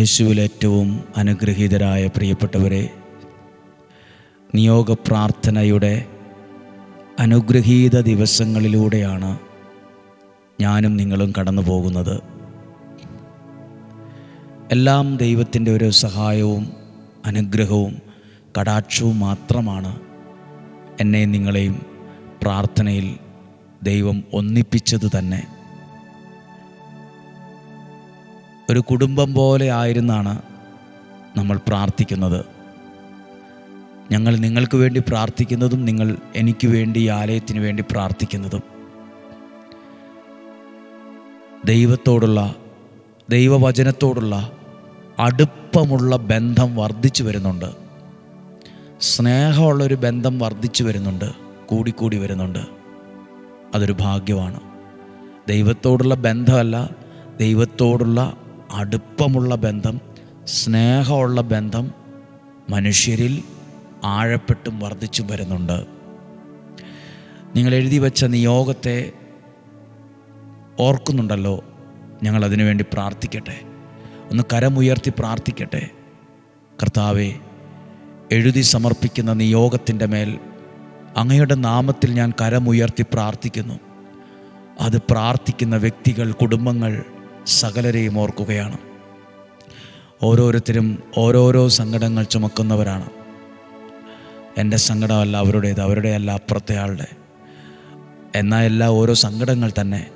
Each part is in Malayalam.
യേശുവിൽ ഏറ്റവും അനുഗ്രഹീതരായ പ്രിയപ്പെട്ടവരെ നിയോഗ പ്രാർത്ഥനയുടെ അനുഗ്രഹീത ദിവസങ്ങളിലൂടെയാണ് ഞാനും നിങ്ങളും കടന്നു പോകുന്നത് എല്ലാം ദൈവത്തിന്റെ ഒരു സഹായവും അനുഗ്രഹവും കടാക്ഷവും മാത്രമാണ് എന്നെയും നിങ്ങളെയും പ്രാർത്ഥനയിൽ ദൈവം ഒന്നിപ്പിച്ചത് തന്നെ. ഒരു കുടുംബം പോലെ ആയിരുന്നാണ് നമ്മൾ പ്രാർത്ഥിക്കുന്നത്. ഞങ്ങൾ നിങ്ങൾക്ക് വേണ്ടി പ്രാർത്ഥിക്കുന്നതും നിങ്ങൾ എനിക്ക് വേണ്ടി ആലയത്തിന് വേണ്ടി പ്രാർത്ഥിക്കുന്നതും. ദൈവത്തോടുള്ള ദൈവവചനത്തോടുള്ള അടുപ്പമുള്ള ബന്ധം വർദ്ധിച്ചു വരുന്നുണ്ട്. സ്നേഹമുള്ളൊരു ബന്ധം വർദ്ധിച്ചു വരുന്നുണ്ട് കൂടിക്കൂടി വരുന്നുണ്ട്. അതൊരു ഭാഗ്യമാണ്. ദൈവത്തോടുള്ള ബന്ധമല്ല ദൈവത്തോടുള്ള അടുപ്പമുള്ള ബന്ധം സ്നേഹമുള്ള ബന്ധം മനുഷ്യരിൽ ആഴപ്പെട്ടും വർദ്ധിച്ചും വരുന്നുണ്ട്. നിങ്ങൾ എഴുതി വച്ച നിയോഗത്തെ ഓർക്കുന്നുണ്ടല്ലോ. ഞങ്ങൾ അതിനുവേണ്ടി പ്രാർത്ഥിക്കട്ടെ. ഒന്ന് കരമുയർത്തി പ്രാർത്ഥിക്കട്ടെ. കർത്താവെ എഴുതി സമർപ്പിക്കുന്ന നിയോഗത്തിന്റെ മേൽ അങ്ങയുടെ നാമത്തിൽ ഞാൻ കരമുയർത്തി പ്രാർത്ഥിക്കുന്നു. അത് പ്രാർത്ഥിക്കുന്ന വ്യക്തികൾ കുടുംബങ്ങൾ സകലരെയും ഓർക്കുകയാണ്. ഓരോരുത്തരും ഓരോരോ സങ്കടങ്ങൾ ചുമക്കുന്നവരാണ്. എന്റെ സങ്കടമല്ല അവരുടേത് അവരുടെയല്ല അപ്പുറത്തെ ആളുടെ. എന്നാൽ എല്ലാ ഓരോ സങ്കടങ്ങൾ തന്നെ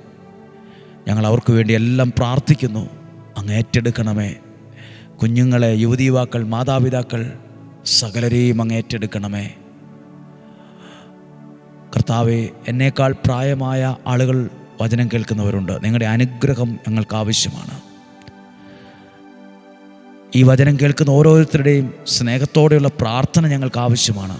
ഞങ്ങൾ അവർക്ക് വേണ്ടി എല്ലാം പ്രാർത്ഥിക്കുന്നു. അങ്ങ് ഏറ്റെടുക്കണമേ. കുഞ്ഞുങ്ങളെ യുവതി യുവാക്കൾ മാതാപിതാക്കൾ സകലരെയും അങ്ങ് ഏറ്റെടുക്കണമേ. കർത്താവെ എന്നേക്കാൾ പ്രായമായ ആളുകൾ വചനം കേൾക്കുന്നവരുണ്ട്. നിങ്ങളുടെ അനുഗ്രഹം ഞങ്ങൾക്ക് ആവശ്യമാണ്. ഈ വചനം കേൾക്കുന്ന ഓരോരുത്തരുടെയും സ്നേഹത്തോടെയുള്ള പ്രാർത്ഥന ഞങ്ങൾക്ക് ആവശ്യമാണ്.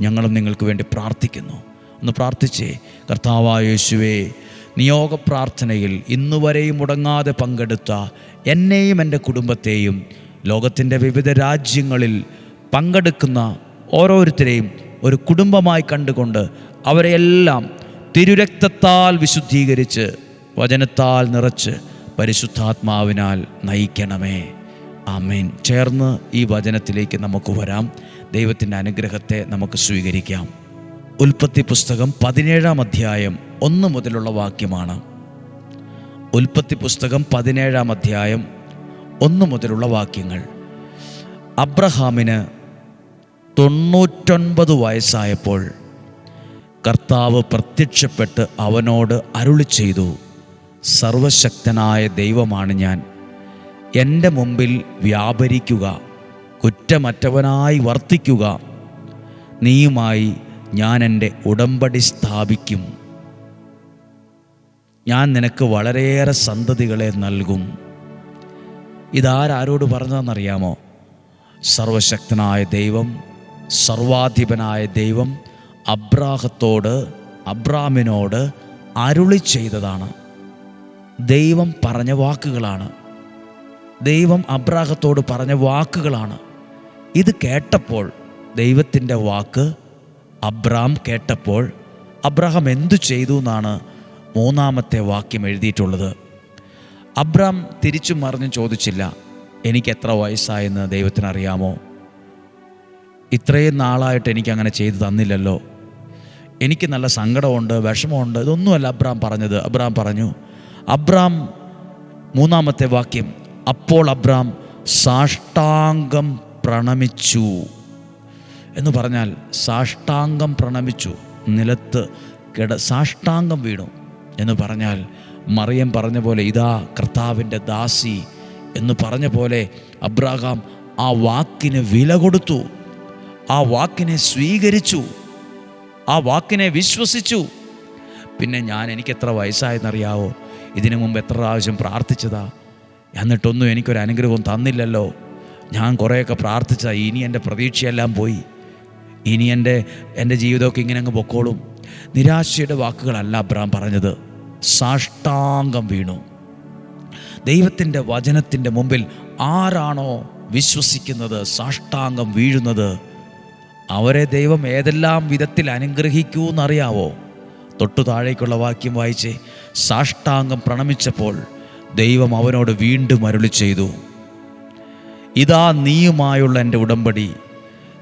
ഞങ്ങളും നിങ്ങൾക്ക് വേണ്ടി പ്രാർത്ഥിക്കുന്നു. ഒന്ന് പ്രാർത്ഥിച്ചേ. കർത്താവായ യേശുവേ നിയോഗ പ്രാർത്ഥനയിൽ ഇന്നുവരെയും മുടങ്ങാതെ പങ്കെടുത്ത എന്നെയും എന്റെ കുടുംബത്തെയും ലോകത്തിന്റെ വിവിധ രാജ്യങ്ങളിൽ പങ്കെടുക്കുന്ന ഓരോരുത്തരെയും ഒരു കുടുംബമായി കണ്ടുകൊണ്ട് അവരെയെല്ലാം തിരുരക്തത്താൽ വിശുദ്ധീകരിച്ച് വചനത്താൽ നിറച്ച് പരിശുദ്ധാത്മാവിനാൽ നയിക്കണമേ. ആമേൻ. ചേർന്ന് ഈ വചനത്തിലേക്ക് നമുക്ക് വരാം. ദൈവത്തിന്റെ അനുഗ്രഹത്തെ നമുക്ക് സ്വീകരിക്കാം. ഉൽപ്പത്തി പുസ്തകം പതിനേഴാം അധ്യായം ഒന്ന് മുതലുള്ള വാക്യമാണ്. ഉൽപ്പത്തി പുസ്തകം പതിനേഴാം അധ്യായം ഒന്ന് മുതലുള്ള വാക്യങ്ങൾ. അബ്രഹാമിന് തൊണ്ണൂറ്റൊൻപത് വയസ്സായപ്പോൾ കർത്താവ് പ്രത്യക്ഷപ്പെട്ട് അവനോട് അരുളി ചെയ്തു സർവശക്തനായ ദൈവമാണ് ഞാൻ. എന്റെ മുമ്പിൽ വ്യാപരിക്കുക കുറ്റമറ്റവനായി വർത്തിക്കുക. നീയുമായി ഞാൻ എന്റെ ഉടമ്പടി സ്ഥാപിക്കും. ഞാൻ നിനക്ക് വളരെയേറെ സന്തതികളെ നൽകും. ഇതാരാരോട് പറഞ്ഞതെന്നറിയാമോ? സർവശക്തനായ ദൈവം സർവാധിപനായ ദൈവം അബ്രാഹത്തോട് അബ്രാമിനോട് അരുളി ചെയ്തതാണ്. ദൈവം പറഞ്ഞ വാക്കുകളാണ്. ദൈവം അബ്രാഹത്തോട് പറഞ്ഞ വാക്കുകളാണ്. ഇത് കേട്ടപ്പോൾ ദൈവത്തിന്റെ വാക്ക് അബ്രാം കേട്ടപ്പോൾ അബ്രഹാം എന്തു ചെയ്തു എന്നാണ് മൂന്നാമത്തെ വാക്യം എഴുതിയിട്ടുള്ളത്. അബ്രാം തിരിച്ചു മറിഞ്ഞു ചോദിച്ചില്ല എനിക്ക് എത്ര വയസ്സായെന്ന് ദൈവത്തിനറിയാമോ? ഇത്രയും നാളായിട്ട് എനിക്ക് അങ്ങനെ ചെയ്തു തന്നില്ലല്ലോ. എനിക്ക് നല്ല സങ്കടമുണ്ട് വിഷമമുണ്ട് ഇതൊന്നുമല്ല അബ്രാം പറഞ്ഞത്. അബ്രാം പറഞ്ഞു അബ്രാം മൂന്നാമത്തെ വാക്യം അപ്പോൾ അബ്രാം സാഷ്ടാംഗം പ്രണമിച്ചു. എന്ന് പറഞ്ഞാൽ സാഷ്ടാംഗം പ്രണമിച്ചു നിലത്ത് കിട സാഷ്ടാംഗം വീണു. എന്ന് പറഞ്ഞാൽ മറിയം പറഞ്ഞ പോലെ ഇതാ കർത്താവിന്റെ ദാസി എന്ന് പറഞ്ഞ പോലെ അബ്രാഹാം ആ വാക്കിന് വില കൊടുത്തു ആ വാക്കിനെ സ്വീകരിച്ചു. ആ വാക്കിനെ വിശ്വസിച്ചു. പിന്നെ ഞാൻ എനിക്ക് എത്ര വയസ്സായെന്നറിയാവോ? ഇതിനു മുമ്പ് എത്ര പ്രാവശ്യം പ്രാർത്ഥിച്ചതാ. എന്നിട്ടൊന്നും എനിക്കൊരു അനുഗ്രഹവും തന്നില്ലല്ലോ. ഞാൻ കുറേയൊക്കെ പ്രാർത്ഥിച്ച ഇനി എന്റെ പ്രതീക്ഷയെല്ലാം പോയി. ഇനി എന്റെ എന്റെ ജീവിതമൊക്കെ ഇങ്ങനെ അങ്ങ് പൊക്കോളും. നിരാശയുടെ വാക്കുകളല്ല അബ്രാം പറഞ്ഞത്. സാഷ്ടാംഗം വീണു. ദൈവത്തിന്റെ വചനത്തിന്റെ മുമ്പിൽ ആരാണോ വിശ്വസിക്കുന്നത് സാഷ്ടാംഗം വീഴുന്നത്? അവരെ ദൈവം ഏതെല്ലാം വിധത്തിൽ അനുഗ്രഹിക്കൂ എന്നറിയാവോ തൊട്ടു താഴേക്കുള്ള വാക്യം വായിച്ച് സാഷ്ടാംഗം പ്രണമിച്ചപ്പോൾ ദൈവം അവനോട് വീണ്ടും അരുളി ചെയ്തു. ഇതാ നീയുമായുള്ള എന്റെ ഉടമ്പടി.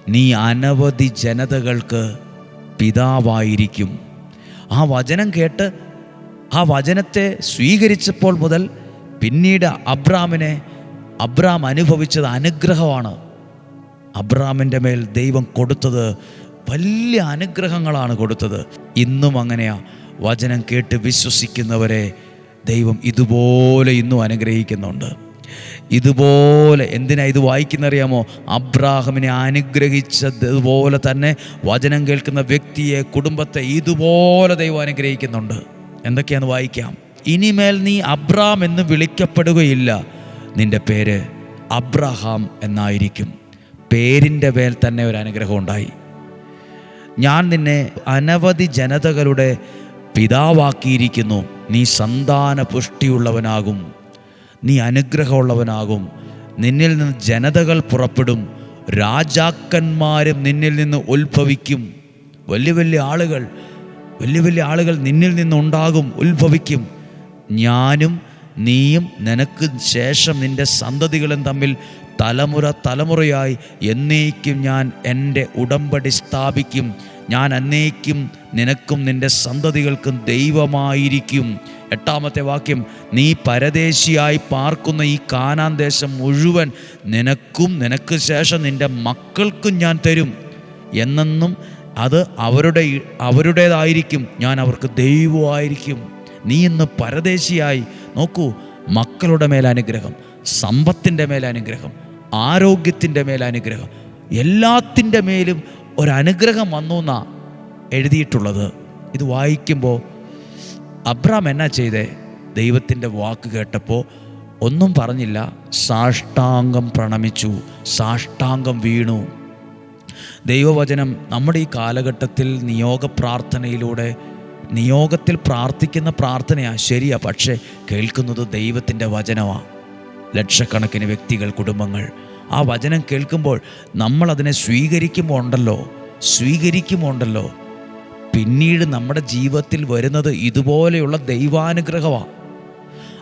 നീ അനവധി ജനതകൾക്ക് പിതാവായിരിക്കും. ആ വചനം കേട്ട് ആ വചനത്തെ സ്വീകരിച്ചപ്പോൾ മുതൽ പിന്നീട് അബ്രാമിനെ അബ്രാം അനുഭവിച്ചത് അനുഗ്രഹമാണ്. അബ്രാമിന്റെ മേൽ ദൈവം കൊടുത്തത് വലിയ അനുഗ്രഹങ്ങളാണ് കൊടുത്തത്. ഇന്നും അങ്ങനെയാ. വചനം കേട്ട് വിശ്വസിക്കുന്നവരെ ദൈവം ഇതുപോലെ ഇന്നും അനുഗ്രഹിക്കുന്നുണ്ട്. ഇതുപോലെ എന്തിനാ ഇത് വായിക്കുന്നറിയാമോ? അബ്രാഹമിനെ അനുഗ്രഹിച്ചതുപോലെ തന്നെ വചനം കേൾക്കുന്ന വ്യക്തിയെ കുടുംബത്തെ ഇതുപോലെ ദൈവം അനുഗ്രഹിക്കുന്നുണ്ട്. എന്തൊക്കെയാണ് വായിക്കാം. ഇനിമേൽ നീ അബ്രാം എന്ന് വിളിക്കപ്പെടുകയില്ല. നിന്റെ പേര് അബ്രഹാം എന്നായിരിക്കും. പേരിന്റെ മേൽ തന്നെ ഒരു അനുഗ്രഹം ഉണ്ടായി. ഞാൻ നിന്നെ അനവധി ജനതകളുടെ പിതാവാക്കിയിരിക്കുന്നു. നീ സന്താന പുഷ്ടിയുള്ളവനാകും. നീ അനുഗ്രഹമുള്ളവനാകും. നിന്നിൽ നിന്ന് ജനതകൾ പുറപ്പെടും. രാജാക്കന്മാരും നിന്നിൽ നിന്ന് ഉത്ഭവിക്കും. വലിയ വലിയ ആളുകൾ വലിയ വലിയ ആളുകൾ നിന്നിൽ നിന്നുണ്ടാകും ഉത്ഭവിക്കും. ഞാനും നീയും നിനക്ക് ശേഷം നിന്റെ സന്തതികളും തമ്മിൽ തലമുറ തലമുറയായി എന്നേക്കും ഞാൻ എന്റെ ഉടമ്പടി സ്ഥാപിക്കും. ഞാൻ അന്നേക്കും നിനക്കും നിന്റെ സന്തതികൾക്കും ദൈവമായിരിക്കും. എട്ടാമത്തെ വാക്യം നീ പരദേശിയായി പാർക്കുന്ന ഈ കാനാൻ ദേശം മുഴുവൻ നിനക്കും നിനക്ക് ശേഷം നിന്റെ മക്കൾക്കും ഞാൻ തരും. എന്നെന്നും അത് അവരുടെ അവരുടേതായിരിക്കും. ഞാൻ അവർക്ക് ദൈവമായിരിക്കും. നീ ഇന്ന് പരദേശിയായി. നോക്കൂ മക്കളുടെ മേലനുഗ്രഹം സമ്പത്തിന്റെ മേൽ അനുഗ്രഹം ആരോഗ്യത്തിന്റെ മേൽ അനുഗ്രഹം. എല്ലാത്തിന്റെ മേലും ഒരനുഗ്രഹം വന്നു എന്നാ എഴുതിയിട്ടുള്ളത്. ഇത് വായിക്കുമ്പോൾ അബ്രാം എന്നാ ചെയ്തേ? ദൈവത്തിന്റെ വാക്ക് കേട്ടപ്പോൾ ഒന്നും പറഞ്ഞില്ല. സാഷ്ടാംഗം പ്രണമിച്ചു. സാഷ്ടാംഗം വീണു. ദൈവവചനം നമ്മുടെ ഈ കാലഘട്ടത്തിൽ നിയോഗ പ്രാർത്ഥനയിലൂടെ നിയോഗത്തിൽ പ്രാർത്ഥിക്കുന്ന പ്രാർത്ഥനയാണ് ശരിയാ. പക്ഷേ കേൾക്കുന്നത് ദൈവത്തിന്റെ വചനമാണ് ലക്ഷക്കണക്കിന് വ്യക്തികൾ കുടുംബങ്ങൾ. ആ വചനം കേൾക്കുമ്പോൾ നമ്മൾ അതിനെ സ്വീകരിക്കുമ്പോൾ ഉണ്ടല്ലോ സ്വീകരിക്കുമ്പോൾ ഉണ്ടല്ലോ. പിന്നീട് നമ്മുടെ ജീവിതത്തിൽ വരുന്നത് ഇതുപോലെയുള്ള ദൈവാനുഗ്രഹമാണ്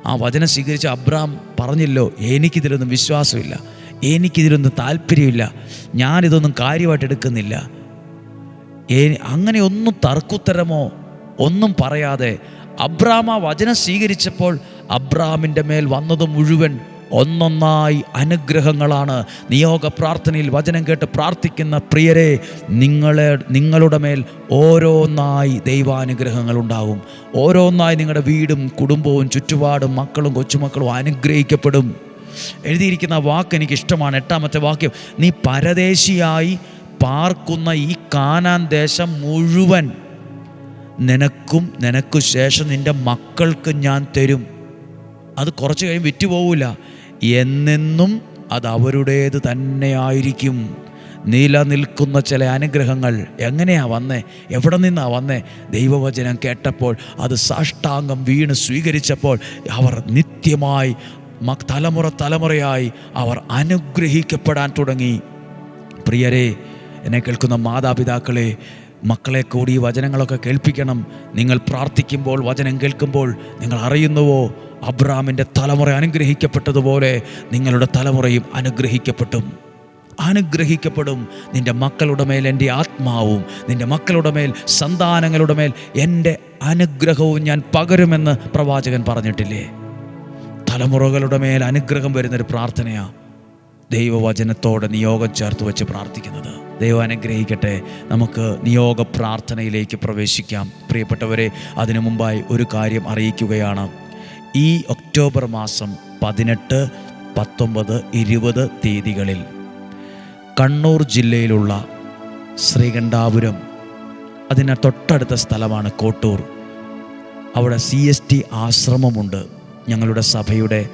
ആ വചനം സ്വീകരിച്ച അബ്രാം പറഞ്ഞില്ലോ എനിക്കിതിലൊന്നും വിശ്വാസമില്ല എനിക്കിതിലൊന്നും താല്പര്യമില്ല ഞാനിതൊന്നും കാര്യമായിട്ട് എടുക്കുന്നില്ല. അങ്ങനെ ഒന്നും തർക്കുത്തരമോ ഒന്നും പറയാതെ അബ്രാം ആ വചനം സ്വീകരിച്ചപ്പോൾ അബ്രാമിന്റെ മേൽ വന്നത് മുഴുവൻ ഒന്നൊന്നായി അനുഗ്രഹങ്ങളാണ്. നിയോഗ പ്രാർത്ഥനയിൽ വചനം കേട്ട് പ്രാർത്ഥിക്കുന്ന പ്രിയരെ നിങ്ങളെ നിങ്ങളുടെ മേൽ ഓരോന്നായി ദൈവാനുഗ്രഹങ്ങൾ ഉണ്ടാകും ഓരോന്നായി നിങ്ങളുടെ വീടും കുടുംബവും ചുറ്റുപാടും മക്കളും കൊച്ചുമക്കളും അനുഗ്രഹിക്കപ്പെടും. എഴുതിയിരിക്കുന്ന വാക്ക് എനിക്ക് ഇഷ്ടമാണ്. എട്ടാമത്തെ വാക്യം നീ പരദേശിയായി പാർക്കുന്ന ഈ കാനാൻ ദേശം മുഴുവൻ നിനക്കും നിനക്കു ശേഷം നിന്റെ മക്കൾക്ക് ഞാൻ തരും. അത് കുറച്ച് കഴിയും വിറ്റുപോകില്ല എന്നെന്നും അത് അവരുടേത് തന്നെയായിരിക്കും. നിലനിൽക്കുന്ന ചില അനുഗ്രഹങ്ങൾ എങ്ങനെയാ വന്നേ? എവിടെ നിന്നാ വന്നേ? ദൈവവചനം കേട്ടപ്പോൾ അത് സാഷ്ടാംഗം വീണ് സ്വീകരിച്ചപ്പോൾ അവർ നിത്യമായി തലമുറ തലമുറയായി അവർ അനുഗ്രഹിക്കപ്പെടാൻ തുടങ്ങി. പ്രിയരെ എന്നെ കേൾക്കുന്ന മാതാപിതാക്കളെ മക്കളെ കൂടി വചനങ്ങളൊക്കെ കേൾപ്പിക്കണം. നിങ്ങൾ പ്രാർത്ഥിക്കുമ്പോൾ വചനം കേൾക്കുമ്പോൾ നിങ്ങൾ അറിയുന്നുവോ? അബ്രാമിന്റെ തലമുറ അനുഗ്രഹിക്കപ്പെട്ടതുപോലെ നിങ്ങളുടെ തലമുറയും അനുഗ്രഹിക്കപ്പെട്ടും അനുഗ്രഹിക്കപ്പെടും. നിന്റെ മക്കളുടെ മേൽ എന്റെ ആത്മാവും നിന്റെ മക്കളുടെ മേൽ സന്താനങ്ങളുടെ മേൽ എന്റെ അനുഗ്രഹവും ഞാൻ പകരുമെന്ന് പ്രവാചകൻ പറഞ്ഞിട്ടില്ലേ? തലമുറകളുടെ മേൽ അനുഗ്രഹം വരുന്നൊരു പ്രാർത്ഥനയാണ് ദൈവവചനത്തോടെ നിയോഗം ചേർത്ത് വെച്ച് പ്രാർത്ഥിക്കുന്നത്. ദൈവം അനുഗ്രഹിക്കട്ടെ. നമുക്ക് നിയോഗ പ്രാർത്ഥനയിലേക്ക് പ്രവേശിക്കാം. പ്രിയപ്പെട്ടവരെ അതിനു മുമ്പായി ഒരു കാര്യം അറിയിക്കുകയാണ്. ഈ ഒക്ടോബർ മാസം പതിനെട്ട് പത്തൊമ്പത് ഇരുപത് തീയതികളിൽ കണ്ണൂർ ജില്ലയിലുള്ള ശ്രീകണ്ഠാപുരം അതിന് തൊട്ടടുത്ത സ്ഥലമാണ് കോട്ടൂർ. അവിടെ സി എസ് ടി ആശ്രമമുണ്ട്. ഞങ്ങളുടെ സഭയുടെ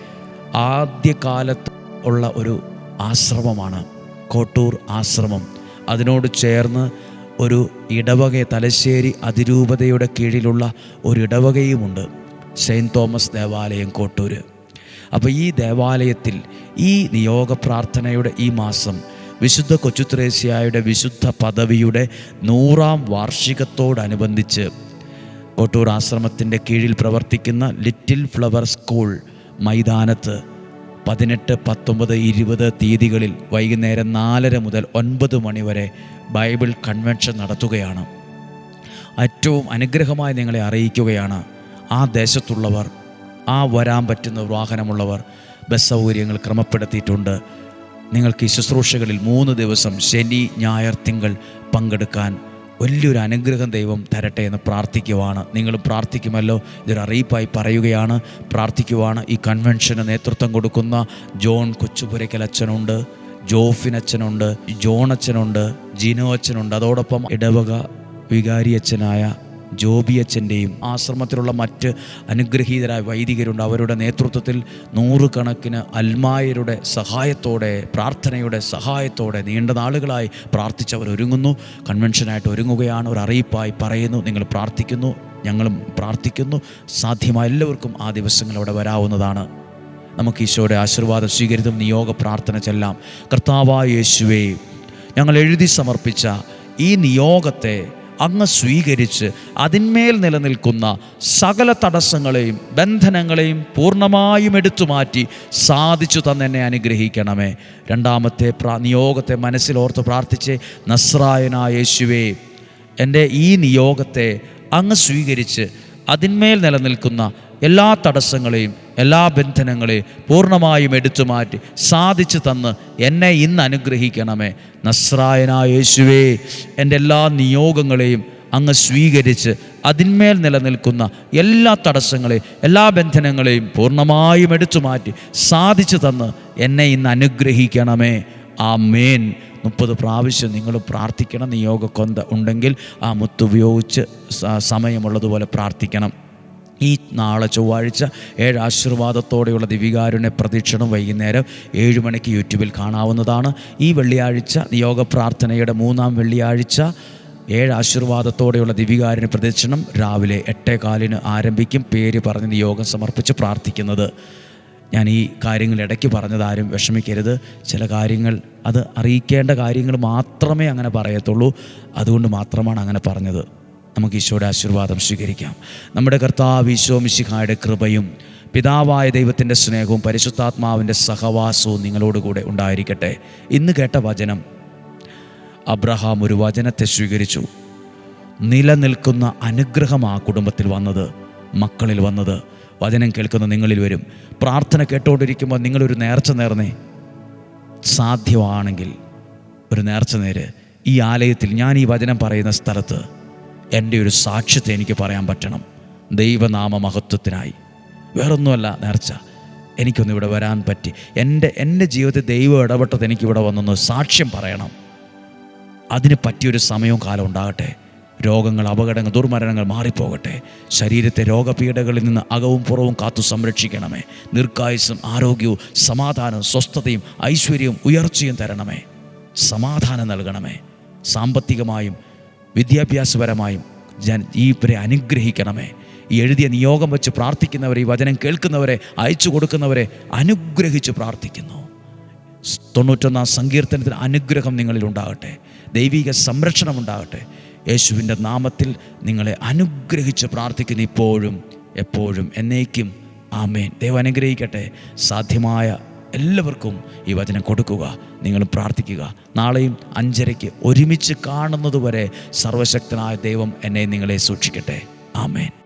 ആദ്യകാലത്ത് ഉള്ള ഒരു ആശ്രമമാണ് കോട്ടൂർ ആശ്രമം. അതിനോട് ചേർന്ന് ഒരു ഇടവക തലശ്ശേരി അതിരൂപതയുടെ കീഴിലുള്ള ഒരു ഇടവകയുമുണ്ട്. സെയിന്റ് തോമസ് ദേവാലയം കോട്ടൂര്. അപ്പോൾ ഈ ദേവാലയത്തിൽ ഈ നിയോഗ പ്രാർത്ഥനയുടെ ഈ മാസം വിശുദ്ധ കൊച്ചുത്രേസ്യായുടെ വിശുദ്ധ പദവിയുടെ നൂറാം വാർഷികത്തോടനുബന്ധിച്ച് കോട്ടൂർ ആശ്രമത്തിന്റെ കീഴിൽ പ്രവർത്തിക്കുന്ന ലിറ്റിൽ ഫ്ലവർ സ്കൂൾ മൈതാനത്ത് പതിനെട്ട് പത്തൊമ്പത് ഇരുപത് തീയതികളിൽ വൈകുന്നേരം നാലര മുതൽ ഒൻപത് മണിവരെ ബൈബിൾ കൺവെൻഷൻ നടത്തുകയാണ്. ഏറ്റവും അനുഗ്രഹമായി നിങ്ങളെ അറിയിക്കുകയാണ്. ആ ദേശത്തുള്ളവർ ആ വരാൻ പറ്റുന്ന വാഹനമുള്ളവർ ബസ് സൗകര്യങ്ങൾ ക്രമപ്പെടുത്തിയിട്ടുണ്ട്. നിങ്ങൾക്ക് ഈ ശുശ്രൂഷകളിൽ മൂന്ന് ദിവസം ശനി ഞായർ തിങ്കൾ പങ്കെടുക്കാൻ വലിയൊരു അനുഗ്രഹം ദൈവം തരട്ടെ എന്ന് പ്രാർത്ഥിക്കുവാണ്. നിങ്ങൾ പ്രാർത്ഥിക്കുമല്ലോ. ഇതൊരു അറിയിപ്പായി പറയുകയാണ്. പ്രാർത്ഥിക്കുവാണ്. ഈ കൺവെൻഷന് നേതൃത്വം കൊടുക്കുന്ന ജോൺ കൊച്ചുപുരയ്ക്കൽ അച്ഛനുണ്ട് ജോഫിൻ അച്ഛനുണ്ട് ജോൺ അച്ഛനുണ്ട് ജിനോ അച്ഛനുണ്ട്. അതോടൊപ്പം ഇടവക വികാരി അച്ഛനായ ജോബി അച്ഛന്റെയും ആശ്രമത്തിലുള്ള മറ്റ് അനുഗ്രഹീതരായ വൈദികരുണ്ട്. അവരുടെ നേതൃത്വത്തിൽ നൂറുകണക്കിന് അൽമായരുടെ സഹായത്തോടെ പ്രാർത്ഥനയുടെ സഹായത്തോടെ നീണ്ട നാളുകളായി പ്രാർത്ഥിച്ചവർ ഒരുങ്ങുന്നു. കൺവെൻഷനായിട്ട് ഒരുങ്ങുകയാണ്. ഒരു അറിയിപ്പായി പറയുന്നു. നിങ്ങൾ പ്രാർത്ഥിക്കുന്നു. ഞങ്ങളും പ്രാർത്ഥിക്കുന്നു. സാധ്യമായ എല്ലാവർക്കും ആ ദിവസങ്ങൾ അവിടെ വരാവുന്നതാണ്. നമുക്ക് ഈശോയുടെ ആശീർവാദം സ്വീകരിതും നിയോഗ പ്രാർത്ഥന ചെല്ലാം. കർത്താവായ യേശുവേ ഞങ്ങൾ എഴുതി സമർപ്പിച്ച ഈ നിയോഗത്തെ അങ്ങ് സ്വീകരിച്ച് അതിന്മേൽ നിലനിൽക്കുന്ന സകല തടസ്സങ്ങളെയും ബന്ധനങ്ങളെയും പൂർണമായും എടുത്തു മാറ്റി സാധിച്ചു തന്നെ അനുഗ്രഹിക്കണമേ. രണ്ടാമത്തെ പ്രാ നിയോഗത്തെ മനസ്സിലോർത്ത് പ്രാർത്ഥിച്ച് നസ്രായനായ യേശുവേ എന്റെ ഈ നിയോഗത്തെ അങ്ങ് സ്വീകരിച്ച് അതിന്മേൽ നിലനിൽക്കുന്ന എല്ലാ തടസ്സങ്ങളെയും എല്ലാ ബന്ധനങ്ങളെയും പൂർണമായും എടുത്തു മാറ്റി സാധിച്ചു തന്ന് എന്നെ ഇന്ന് അനുഗ്രഹിക്കണമേ. നസ്രായനായ യേശുവേ എന്റെ എല്ലാ നിയോഗങ്ങളെയും അങ്ങ് സ്വീകരിച്ച് അതിന്മേൽ നിലനിൽക്കുന്ന എല്ലാ തടസ്സങ്ങളെയും എല്ലാ ബന്ധനങ്ങളെയും പൂർണമായും എടുത്തു മാറ്റി സാധിച്ചു തന്ന് എന്നെ ഇന്ന് അനുഗ്രഹിക്കണമേ. ആ മേൻ മുപ്പത് പ്രാവശ്യം നിങ്ങൾ പ്രാർത്ഥിക്കണം. നിയോഗ കൊന്ത ഉണ്ടെങ്കിൽ ആ മുത്തുപയോഗിച്ച് സമയമുള്ളതുപോലെ പ്രാർത്ഥിക്കണം. ഈ നാളെ ചൊവ്വാഴ്ച ഏഴ് ആശീർവാദത്തോടെയുള്ള ദിവികാരുണ്യ പ്രദീക്ഷണം വൈകുന്നേരം ഏഴ് മണിക്ക് യൂട്യൂബിൽ കാണാവുന്നതാണ്. ഈ വെള്ളിയാഴ്ച നിയോഗ പ്രാർത്ഥനയുടെ മൂന്നാം വെള്ളിയാഴ്ച ഏഴ് ആശീർവാദത്തോടെയുള്ള ദിവികാരുണ്യ പ്രദക്ഷിണം രാവിലെ എട്ടേ കാലിന് ആരംഭിക്കും. പേര് പറഞ്ഞ് നിയോഗം സമർപ്പിച്ച് പ്രാർത്ഥിക്കുന്നത്. ഞാൻ ഈ കാര്യങ്ങൾ ഇടയ്ക്ക് പറഞ്ഞത് ആരും വിഷമിക്കരുത്. ചില കാര്യങ്ങൾ അത് അറിയിക്കേണ്ട കാര്യങ്ങൾ മാത്രമേ അങ്ങനെ പറയത്തുള്ളൂ. അതുകൊണ്ട് മാത്രമാണ് അങ്ങനെ പറഞ്ഞത്. നമുക്ക് ഈശോയുടെ ആശീർവാദം സ്വീകരിക്കാം. നമ്മുടെ കർത്താവ് ഈശോ മിശിഹായുടെ കൃപയും പിതാവായ ദൈവത്തിന്റെ സ്നേഹവും പരിശുദ്ധാത്മാവിന്റെ സഹവാസവും നിങ്ങളോടുകൂടെ ഉണ്ടായിരിക്കട്ടെ. ഇന്ന് കേട്ട വചനം അബ്രഹാം ഒരു വചനത്തെ സ്വീകരിച്ചു. നിലനിൽക്കുന്ന അനുഗ്രഹം ആ കുടുംബത്തിൽ വന്നത് മക്കളിൽ വന്നത്. വചനം കേൾക്കുന്ന നിങ്ങളിൽ വരും. പ്രാർത്ഥന കേട്ടുകൊണ്ടിരിക്കുമ്പോൾ നിങ്ങളൊരു നേർച്ച നേർന്നേ. സാധ്യമാണെങ്കിൽ ഒരു നേർച്ച നേര്. ഈ ആലയത്തിൽ ഞാൻ ഈ വചനം പറയുന്ന സ്ഥലത്ത് എന്റെ ഒരു സാക്ഷ്യത്തെ എനിക്ക് പറയാൻ പറ്റണം. ദൈവനാമ മഹത്വത്തിനായി വേറൊന്നുമല്ല നേർച്ച. എനിക്കൊന്ന് ഇവിടെ വരാൻ പറ്റി. എന്റെ എന്റെ ജീവിതത്തിൽ ദൈവം ഇടപെട്ടത് എനിക്കിവിടെ വന്നൊന്ന് സാക്ഷ്യം പറയണം. അതിന് പറ്റിയൊരു സമയവും കാലം ഉണ്ടാകട്ടെ. രോഗങ്ങൾ അപകടങ്ങൾ ദുർമരണങ്ങൾ മാറിപ്പോകട്ടെ. ശരീരത്തെ രോഗപീഠകളിൽ നിന്ന് അകവും പുറവും കാത്തു സംരക്ഷിക്കണമേ. നിർക്കായുസും ആരോഗ്യവും സമാധാനവും സ്വസ്ഥതയും ഐശ്വര്യവും ഉയർച്ചയും തരണമേ. സമാധാനം നൽകണമേ. സാമ്പത്തികമായും വിദ്യാഭ്യാസപരമായും ജൻ ഇവരെ അനുഗ്രഹിക്കണമേ. ഈ എഴുതിയ നിയോഗം വെച്ച് പ്രാർത്ഥിക്കുന്നവരെ ഈ വചനം കേൾക്കുന്നവരെ അയച്ചു കൊടുക്കുന്നവരെ അനുഗ്രഹിച്ച് പ്രാർത്ഥിക്കുന്നു. തൊണ്ണൂറ്റൊന്നാം സങ്കീർത്തനത്തിന് അനുഗ്രഹം നിങ്ങളിൽ ഉണ്ടാകട്ടെ. ദൈവിക സംരക്ഷണം ഉണ്ടാകട്ടെ. യേശുവിന്റെ നാമത്തിൽ നിങ്ങളെ അനുഗ്രഹിച്ച് പ്രാർത്ഥിക്കുന്നു ഇപ്പോഴും എപ്പോഴും എന്നേക്കും. ആമേൻ. ദൈവം അനുഗ്രഹിക്കട്ടെ. സാധ്യമായ എല്ലാവർക്കും ഈ വചനം കൊടുക്കുക നിങ്ങൾ പ്രാർത്ഥിക്കുക. നാളെയും അഞ്ചരയ്ക്ക് ഒരുമിച്ച് കാണുന്നതുവരെ സർവശക്തനായ ദൈവം എന്നെ നിങ്ങളെ സൂക്ഷിക്കട്ടെ. ആമേൻ.